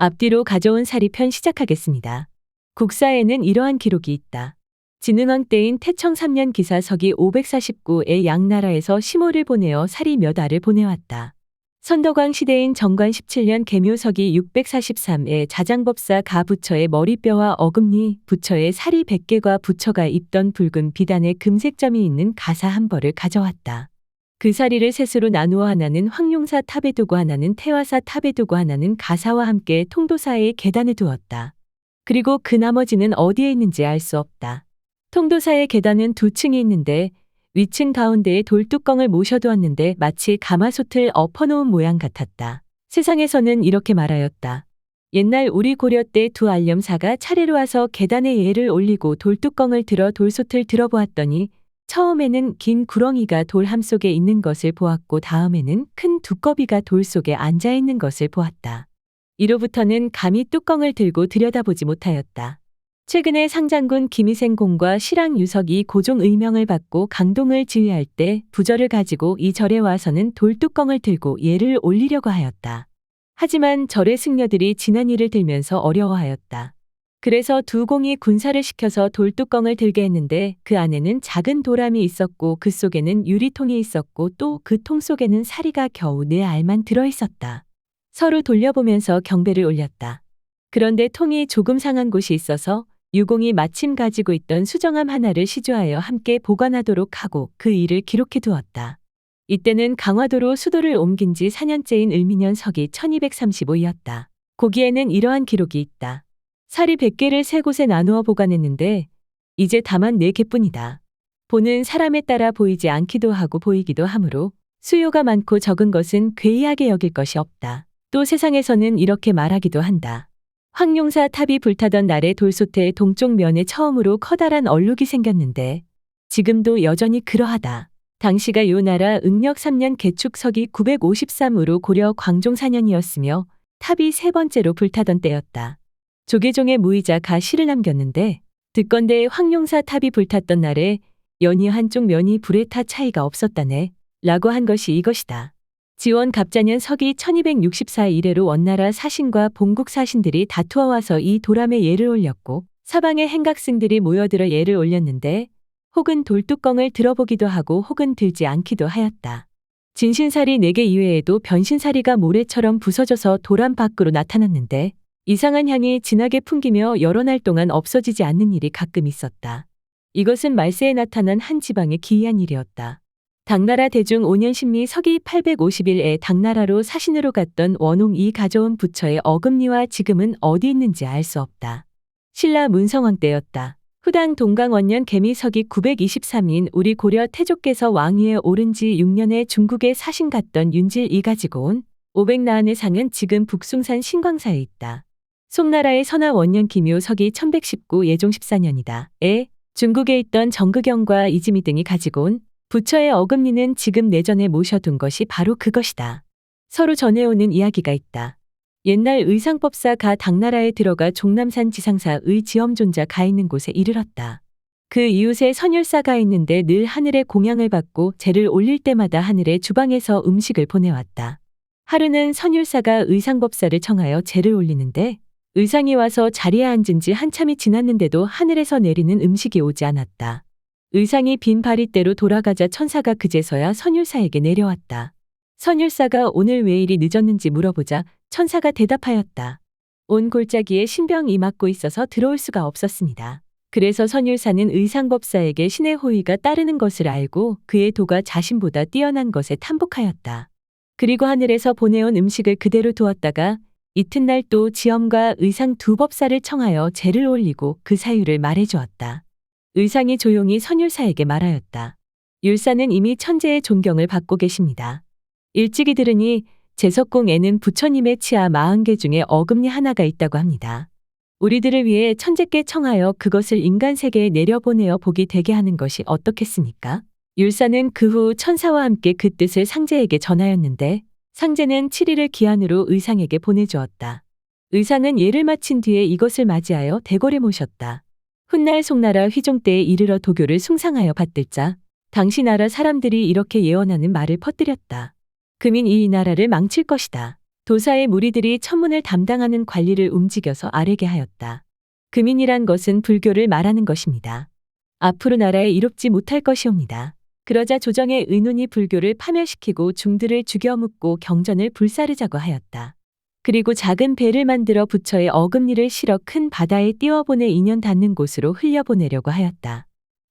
앞뒤로 가져온 사리편 시작하겠습니다. 국사에는 이러한 기록이 있다. 진흥왕 때인 태청 3년 기사 서기 549에 양나라에서 시모를 보내어 사리 몇 알을 보내왔다. 선덕왕 시대인 정관 17년 개묘서기 643에 자장법사 가 부처의 머리뼈와 어금니, 부처의 사리 100개과 부처가 입던 붉은 비단의 금색점이 있는 가사 한 벌을 가져왔다. 그 사리를 셋으로 나누어 하나는 황룡사 탑에 두고 하나는 태화사 탑에 두고 하나는 가사와 함께 통도사의 계단에 두었다. 그리고 그 나머지는 어디에 있는지 알 수 없다. 통도사의 계단은 두 층이 있는데 위층 가운데에 돌뚜껑을 모셔두었는데 마치 가마솥을 엎어놓은 모양 같았다. 세상에서는 이렇게 말하였다. 옛날 우리 고려 때 두 알념사가 차례로 와서 계단에 예를 올리고 돌뚜껑을 들어 돌솥을 들어보았더니 처음에는 긴 구렁이가 돌함 속에 있는 것을 보았고 다음에는 큰 두꺼비가 돌 속에 앉아 있는 것을 보았다. 이로부터는 감히 뚜껑을 들고 들여다보지 못하였다. 최근에 상장군 김희생 공과 실랑 유석이 고종 의명을 받고 강동을 지휘할 때 부절을 가지고 이 절에 와서는 돌뚜껑을 들고 예를 올리려고 하였다. 하지만 절의 승려들이 지난 일을 들면서 어려워하였다. 그래서 두 공이 군사를 시켜서 돌뚜껑을 들게 했는데 그 안에는 작은 도람이 있었고 그 속에는 유리통이 있었고 또 그 통 속에는 사리가 겨우 네 알만 들어 있었다. 서로 돌려보면서 경배를 올렸다. 그런데 통이 조금 상한 곳이 있어서 유공이 마침 가지고 있던 수정함 하나를 시주하여 함께 보관하도록 하고 그 일을 기록해 두었다. 이때는 강화도로 수도를 옮긴 지 4년째인 을미년 서기 1235이었다. 거기에는 이러한 기록이 있다. 사리 100개를 세 곳에 나누어 보관했는데 이제 다만 4개뿐이다. 보는 사람에 따라 보이지 않기도 하고 보이기도 하므로 수요가 많고 적은 것은 괴이하게 여길 것이 없다. 또 세상에서는 이렇게 말하기도 한다. 황룡사 탑이 불타던 날에 돌솥의 동쪽 면에 처음으로 커다란 얼룩이 생겼는데 지금도 여전히 그러하다. 당시가 요 나라 응력 3년 개축서기 953으로 고려 광종 4년이었으며 탑이 세 번째로 불타던 때였다. 조계종의 무의자 가 시를 남겼는데 듣건대 황룡사 탑이 불탔던 날에 연이 한쪽 면이 불에 타 차이가 없었다네 라고 한 것이 이것이다. 지원 갑자년 서기 1264 이래로 원나라 사신과 본국 사신들이 다투어 와서 이 도람에 예를 올렸고 사방의 행각승들이 모여들어 예를 올렸는데 혹은 돌뚜껑을 들어보기도 하고 혹은 들지 않기도 하였다. 진신살이 4개 이외에도 변신살이가 모래처럼 부서져서 도람 밖으로 나타났는데 이상한 향이 진하게 풍기며 여러 날 동안 없어지지 않는 일이 가끔 있었다. 이것은 말세에 나타난 한 지방의 기이한 일이었다. 당나라 대중 5년 신미 서기 851에 당나라로 사신으로 갔던 원홍이 가져온 부처의 어금니와 지금은 어디 있는지 알 수 없다. 신라 문성왕 때였다. 후당 동강원년 개미 서기 923인 우리 고려 태조께서 왕위에 오른 지 6년에 중국에 사신 갔던 윤질이 가지고 온 500나안의 상은 지금 북숭산 신광사에 있다. 송나라의 선화 원년 기묘 서기 1119 예종 14년이다. 에 중국에 있던 정극영과 이지미 등이 가지고 온 부처의 어금니는 지금 내전에 모셔둔 것이 바로 그것이다. 서로 전해오는 이야기가 있다. 옛날 의상법사 가 당나라에 들어가 종남산 지상사의 지엄존자 가 있는 곳에 이르렀다. 그 이웃에 선율사가 있는데 늘 하늘에 공양을 받고 재를 올릴 때마다 하늘의 주방에서 음식을 보내왔다. 하루는 선율사가 의상법사를 청하여 재를 올리는데 의상이 와서 자리에 앉은 지 한참이 지났는데도 하늘에서 내리는 음식이 오지 않았다. 의상이 빈 바리대로 돌아가자 천사가 그제서야 선율사에게 내려왔다. 선율사가 오늘 왜 이리 늦었는지 물어보자 천사가 대답하였다. 온 골짜기에 신병이 맞고 있어서 들어올 수가 없었습니다. 그래서 선율사는 의상법사에게 신의 호의가 따르는 것을 알고 그의 도가 자신보다 뛰어난 것에 탐복하였다. 그리고 하늘에서 보내온 음식을 그대로 두었다가 이튿날 또 지엄과 의상 두 법사를 청하여 재를 올리고 그 사유를 말해주었다. 의상이 조용히 선율사에게 말하였다. 율사는 이미 천재의 존경을 받고 계십니다. 일찍이 들으니 제석궁에는 부처님의 치아 40개 중에 어금니 하나가 있다고 합니다. 우리들을 위해 천재께 청하여 그것을 인간 세계에 내려보내어 복이 되게 하는 것이 어떻겠습니까? 율사는 그 후 천사와 함께 그 뜻을 상제에게 전하였는데 상제는 7일을 기한으로 의상에게 보내주었다. 의상은 예를 마친 뒤에 이것을 맞이하여 대궐에 모셨다. 훗날 송나라 휘종 때에 이르러 도교를 숭상하여 받들자 당시 나라 사람들이 이렇게 예언하는 말을 퍼뜨렸다. 금인 이 나라를 망칠 것이다. 도사의 무리들이 천문을 담당하는 관리를 움직여서 아뢰게 하였다. 금인이란 것은 불교를 말하는 것입니다. 앞으로 나라에 이롭지 못할 것이옵니다. 그러자 조정의 의논이 불교를 파멸시키고 중들을 죽여 묻고 경전을 불사르자고 하였다. 그리고 작은 배를 만들어 부처의 어금니를 실어 큰 바다에 띄워보내 인연 닿는 곳으로 흘려보내려고 하였다.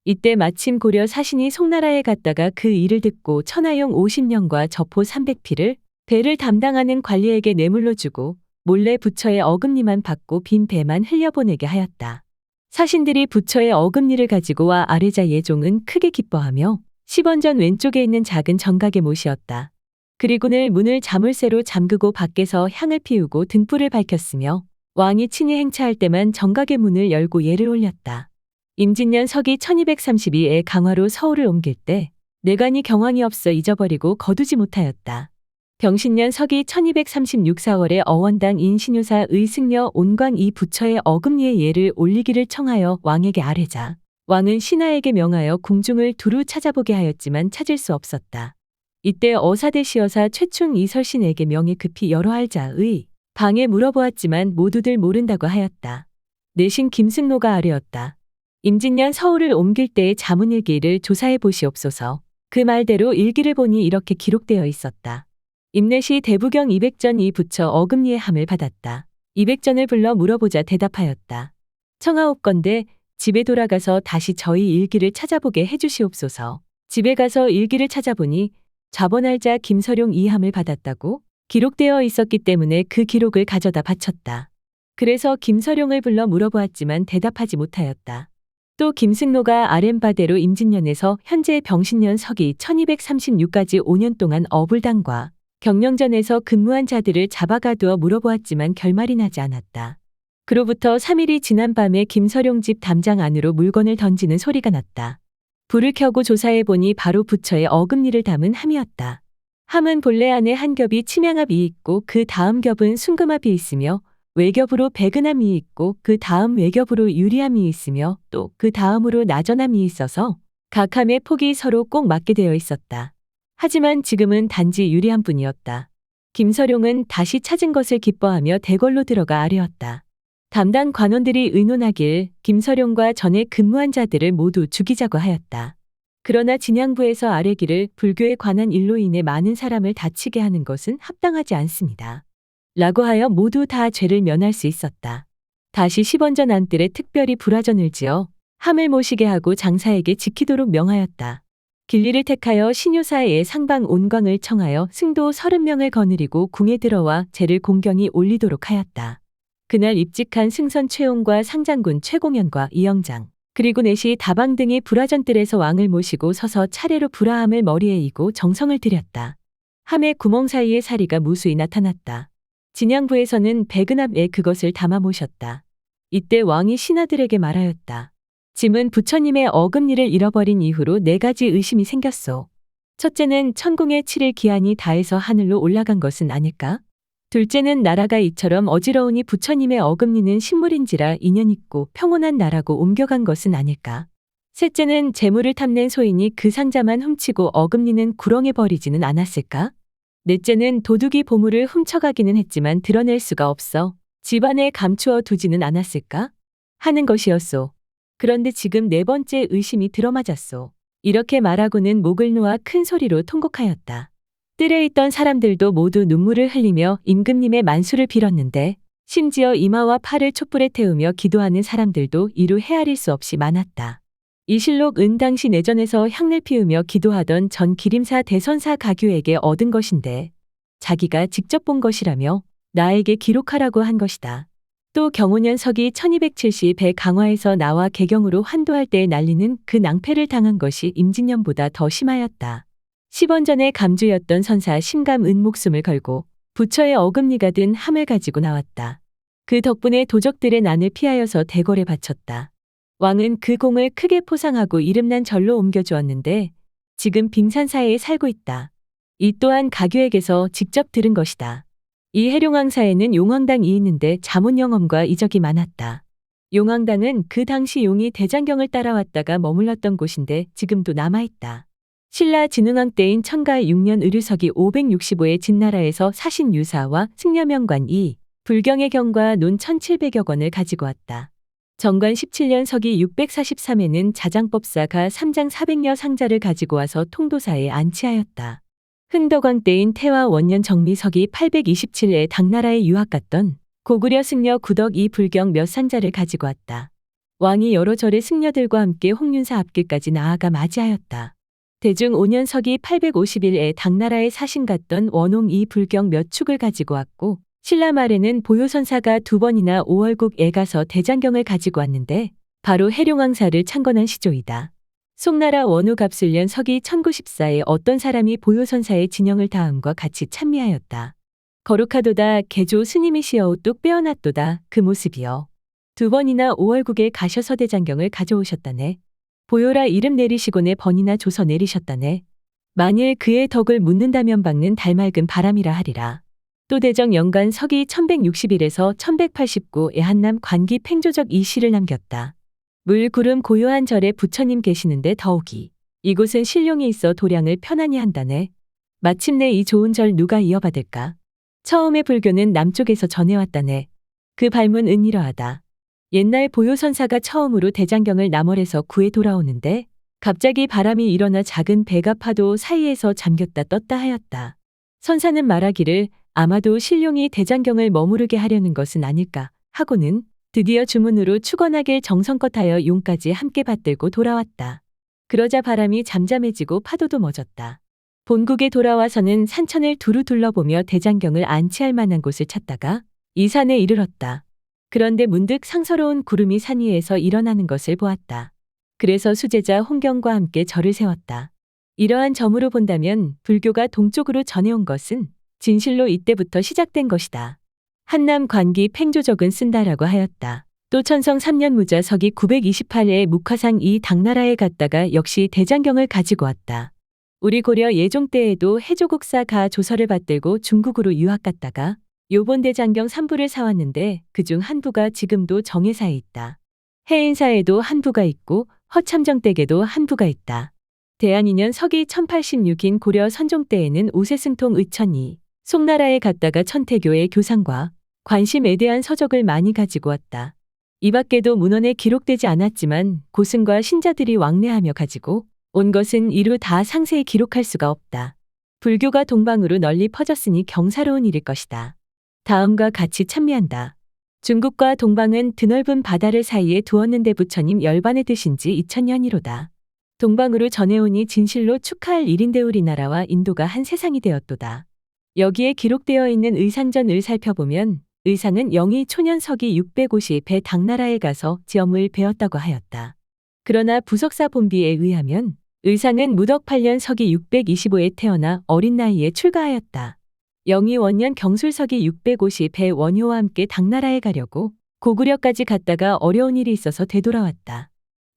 이때 마침 고려 사신이 송나라에 갔다가 그 일을 듣고 천하용 50년과 저포 300피를 배를 담당하는 관리에게 뇌물로 주고 몰래 부처의 어금니만 받고 빈 배만 흘려보내게 하였다. 사신들이 부처의 어금니를 가지고 와 아르자 예종은 크게 기뻐하며 10원 전 왼쪽에 있는 작은 정각에 모시었다. 그리고는 문을 자물쇠로 잠그고 밖에서 향을 피우고 등불을 밝혔으며 왕이 친히 행차할 때만 정각의 문을 열고 예를 올렸다. 임진년 서기 1232에 강화로 서울을 옮길 때 내관이 경황이 없어 잊어버리고 거두지 못하였다. 병신년 서기 1236 4월에 어원당 인신유사 의승려 온광 이 부처의 어금니의 예를 올리기를 청하여 왕에게 아뢰자 왕은 신하에게 명하여 궁중을 두루 찾아보게 하였지만 찾을 수 없었다. 이때 어사대 시여사 최충 이설신에게 명예 급히 여러 알자의 방에 물어보았지만 모두들 모른다고 하였다. 내신 김승로가 아뢰었다. 임진년 서울을 옮길 때의 자문일기를 조사해 보시옵소서. 그 말대로 일기를 보니 이렇게 기록되어 있었다. 임내시 대부경 200전 이 부처 어금니의 함을 받았다. 200전을 불러 물어보자 대답하였다. 청하옵건대 집에 돌아가서 다시 저희 일기를 찾아보게 해주시옵소서. 집에 가서 일기를 찾아보니 좌번할자 김서룡 이함을 받았다고 기록되어 있었기 때문에 그 기록을 가져다 바쳤다. 그래서 김서룡을 불러 물어보았지만 대답하지 못하였다. 또 김승로가 아렘바대로 임진년에서 현재 병신년 서기 1236까지 5년 동안 어불당과 경령전에서 근무한 자들을 잡아가두어 물어보았지만 결말이 나지 않았다. 그로부터 3일이 지난 밤에 김서룡 집 담장 안으로 물건을 던지는 소리가 났다. 불을 켜고 조사해 보니 바로 부처의 어금니를 담은 함이었다. 함은 본래 안에 한 겹이 침양압이 있고 그 다음 겹은 순금압이 있으며 외겹으로 백은함이 있고 그 다음 외겹으로 유리함이 있으며 또 그 다음으로 나전함이 있어서 각 함의 폭이 서로 꼭 맞게 되어 있었다. 하지만 지금은 단지 유리함뿐이었다. 김서룡은 다시 찾은 것을 기뻐하며 대궐로 들어가 아뢰었다. 담당 관원들이 의논하길 김서룡과 전에 근무한 자들을 모두 죽이자고 하였다. 그러나 진양부에서 아뢰기를 불교에 관한 일로 인해 많은 사람을 다치게 하는 것은 합당하지 않습니다. 라고 하여 모두 다 죄를 면할 수 있었다. 다시 10원 전 안뜰에 특별히 불화전을 지어 함을 모시게 하고 장사에게 지키도록 명하였다. 길리를 택하여 신유사의 상방 온광을 청하여 승도 30명을 거느리고 궁에 들어와 제를 공경히 올리도록 하였다. 그날 입직한 승선 최용과 상장군 최공연과 이영장 그리고 내시 다방 등이 불화전뜰에서 왕을 모시고 서서 차례로 불화함을 머리에 이고 정성을 들였다. 함의 구멍 사이에 사리가 무수히 나타났다. 진양부에서는 백은압에 그것을 담아 모셨다. 이때 왕이 신하들에게 말하였다. 짐은 부처님의 어금니를 잃어버린 이후로 네 가지 의심이 생겼소. 첫째는 천궁의 7일 기한이 다해서 하늘로 올라간 것은 아닐까? 둘째는 나라가 이처럼 어지러우니 부처님의 어금니는 식물인지라 인연 있고 평온한 나라고 옮겨간 것은 아닐까? 셋째는 재물을 탐낸 소인이 그 상자만 훔치고 어금니는 구렁에 버리지는 않았을까? 넷째는 도둑이 보물을 훔쳐가기는 했지만 드러낼 수가 없어 집안에 감추어 두지는 않았을까? 하는 것이었소. 그런데 지금 네 번째 의심이 들어맞았소. 이렇게 말하고는 목을 놓아 큰 소리로 통곡하였다. 뜰에 있던 사람들도 모두 눈물을 흘리며 임금님의 만수를 빌었는데 심지어 이마와 팔을 촛불에 태우며 기도하는 사람들도 이루 헤아릴 수 없이 많았다. 이 실록 은 당시 내전에서 향을 피우며 기도하던 전 기림사 대선사 가교에게 얻은 것인데 자기가 직접 본 것이라며 나에게 기록하라고 한 것이다. 또 경호년 서기 1270배 강화에서 나와 개경으로 환도할 때 날리는 그 낭패를 당한 것이 임진년보다 더 심하였다. 10원 전에 감주였던 선사 심감은 목숨을 걸고 부처의 어금니가 든 함을 가지고 나왔다. 그 덕분에 도적들의 난을 피하여서 대궐에 바쳤다. 왕은 그 공을 크게 포상하고 이름난 절로 옮겨주었는데 지금 빙산사에 살고 있다. 이 또한 가교에게서 직접 들은 것이다. 이 해룡왕사에는 용왕당이 있는데 자문영엄과 이적이 많았다. 용왕당은 그 당시 용이 대장경을 따라왔다가 머물렀던 곳인데 지금도 남아있다. 신라 진흥왕 때인 천가 6년 의류석이 565의 진나라에서 사신 유사와 승려명관 2, 불경의 경과 논 1700여 권을 가지고 왔다. 정관 17년 서기 643에는 자장법사가 3장 400여 상자를 가지고 와서 통도사에 안치하였다. 흥덕왕 때인 태화 원년 정미석이 827에 당나라에 유학 갔던 고구려 승려 구덕 이 불경 몇 상자를 가지고 왔다. 왕이 여러 절의 승려들과 함께 홍윤사 앞길까지 나아가 맞이하였다. 대중 5년 서기 851에 당나라에 사신 갔던 원홍 이 불경 몇 축을 가지고 왔고 신라 말에는 보효선사가 두 번이나 오월국에 가서 대장경을 가지고 왔는데 바로 해룡왕사를 창건한 시조이다. 송나라 원후 갑술년 서기 1094에 어떤 사람이 보효선사의 진영을 다음과 같이 찬미하였다. 거룩하도다 개조 스님이시여 뚝 빼어났도다 그 모습이여. 두 번이나 오월국에 가셔서 대장경을 가져오셨다네. 보요라 이름 내리시고네 번이나 조서 내리셨다네. 만일 그의 덕을 묻는다면 박는 달맑은 바람이라 하리라. 또 대정 연간 서기 1161에서 1189에 한남 관기 팽조적 이 시를 남겼다. 물 구름 고요한 절에 부처님 계시는데 더욱이 이곳은 신룡이 있어 도량을 편안히 한다네. 마침내 이 좋은 절 누가 이어받을까? 처음에 불교는 남쪽에서 전해왔다네. 그 발문 은 이러하다. 옛날 보효선사가 처음으로 대장경을 남월에서 구해 돌아오는데 갑자기 바람이 일어나 작은 배가 파도 사이에서 잠겼다 떴다 하였다. 선사는 말하기를 아마도 신룡이 대장경을 머무르게 하려는 것은 아닐까 하고는 드디어 주문으로 축원하길 정성껏 하여 용까지 함께 받들고 돌아왔다. 그러자 바람이 잠잠해지고 파도도 멎었다. 본국에 돌아와서는 산천을 두루 둘러보며 대장경을 안치할 만한 곳을 찾다가 이 산에 이르렀다. 그런데 문득 상서로운 구름이 산 위에서 일어나는 것을 보았다. 그래서 수제자 홍경과 함께 절을 세웠다. 이러한 점으로 본다면 불교가 동쪽으로 전해온 것은 진실로 이때부터 시작된 것이다. 한남 관기 팽조적은 쓴다라고 하였다. 또 천성 3년 무자 서기 928에 묵화상 이 당나라에 갔다가 역시 대장경을 가지고 왔다. 우리 고려 예종 때에도 해조국사 가 조서를 받들고 중국으로 유학 갔다가 요번 대장경 3부를 사왔는데 그중 한 부가 지금도 정해사에 있다. 해인사에도 한 부가 있고 허참정 댁에도 한 부가 있다. 대한인년 서기 1086인 고려 선종 때에는 우세승통 의천이 송나라에 갔다가 천태교의 교상과 관심에 대한 서적을 많이 가지고 왔다. 이 밖에도 문헌에 기록되지 않았지만 고승과 신자들이 왕래하며 가지고 온 것은 이루 다 상세히 기록할 수가 없다. 불교가 동방으로 널리 퍼졌으니 경사로운 일일 것이다. 다음과 같이 찬미한다. 중국과 동방은 드넓은 바다를 사이에 두었는데 부처님 열반에 드신 지 2000년이로다. 동방으로 전해오니 진실로 축하할 일인데 우리나라와 인도가 한 세상이 되었도다. 여기에 기록되어 있는 의상전을 살펴보면 의상은 영희 초년석이 650배 당나라에 가서 지엄을 배웠다고 하였다. 그러나 부석사 본비에 의하면 의상은 무덕 8년 서기 625에 태어나 어린 나이에 출가하였다. 영희 원년 경술석이 650배 원효와 함께 당나라에 가려고 고구려까지 갔다가 어려운 일이 있어서 되돌아왔다.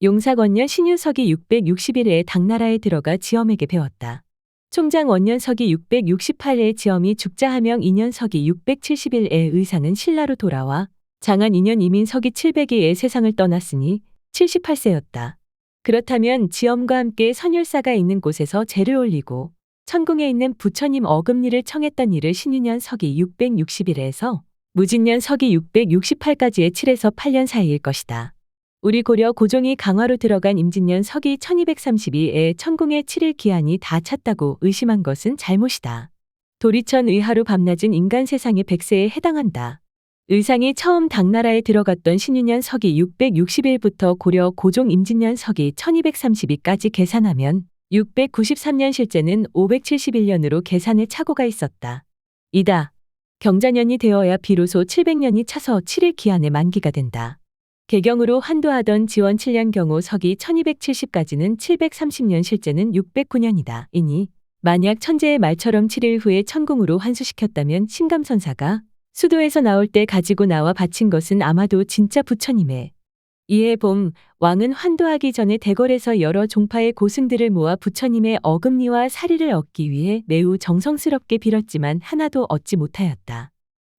용사 원년 신유석이 661에 당나라에 들어가 지엄에게 배웠다. 총장 원년 서기 668에 지엄이 죽자 하명 2년 서기 671에 의상은 신라로 돌아와 장안 2년 이민 서기 702에 세상을 떠났으니 78세였다. 그렇다면 지엄과 함께 선율사가 있는 곳에서 제를 올리고 천궁에 있는 부처님 어금니를 청했던 일을 신유년 서기 661에서 무진년 서기 668까지의 7에서 8년 사이일 것이다. 우리 고려 고종이 강화로 들어간 임진년 서기 1232에 천궁의 7일 기한이 다 찼다고 의심한 것은 잘못이다. 도리천 의하루 밤낮은 인간 세상의 백세에 해당한다. 의상이 처음 당나라에 들어갔던 신유년 서기 660일부터 고려 고종 임진년 서기 1232까지 계산하면 693년 실제는 571년으로 계산의 착오가 있었다. 이다. 경자년이 되어야 비로소 700년이 차서 7일 기한의 만기가 된다. 개경으로 한도하던 지원 7년 경우 서기 1270까지는 730년 실제는 609년이다. 이니 만약 천재의 말처럼 7일 후에 천궁으로 환수시켰다면 신감선사가 수도에서 나올 때 가지고 나와 바친 것은 아마도 진짜 부처님의 이에 봄 왕은 환도하기 전에 대궐에서 여러 종파의 고승들을 모아 부처님의 어금니와 사리를 얻기 위해 매우 정성스럽게 빌었지만 하나도 얻지 못하였다.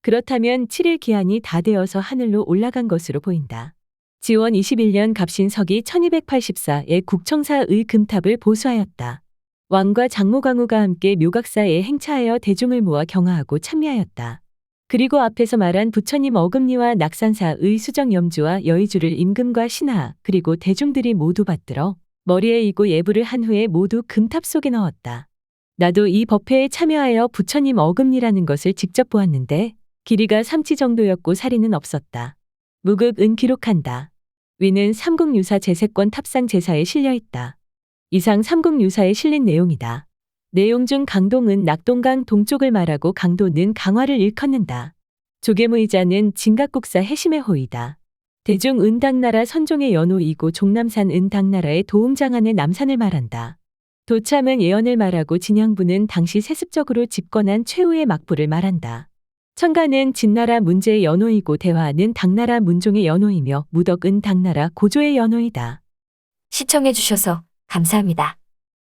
그렇다면 7일 기한이 다 되어서 하늘로 올라간 것으로 보인다. 지원 21년 갑신석이 1284에 국청사의 금탑을 보수하였다. 왕과 장모강우가 함께 묘각사에 행차하여 대중을 모아 경하하고 참미하였다. 그리고 앞에서 말한 부처님 어금니와 낙산사 의 수정 염주와 여의주를 임금과 신하 그리고 대중들이 모두 받들어 머리에 이고 예불을 한 후에 모두 금탑 속에 넣었다. 나도 이 법회에 참여하여 부처님 어금니라는 것을 직접 보았는데 길이가 3치 정도였고 사리는 없었다. 무극은 기록한다. 위는 삼국유사 제세권 탑상 제사에 실려 있다. 이상 삼국유사에 실린 내용이다. 내용 중 강동은 낙동강 동쪽을 말하고 강도는 강화를 일컫는다. 조개무이자는 진각국사 해심의 호이다. 대중 은당나라 선종의 연호이고 종남산 은당나라의 도움장안의 남산을 말한다. 도참은 예언을 말하고 진양부는 당시 세습적으로 집권한 최후의 막부를 말한다. 천가는 진나라 문제의 연호이고 대화는 당나라 문종의 연호이며 무덕은 당나라 고조의 연호이다. 시청해주셔서 감사합니다.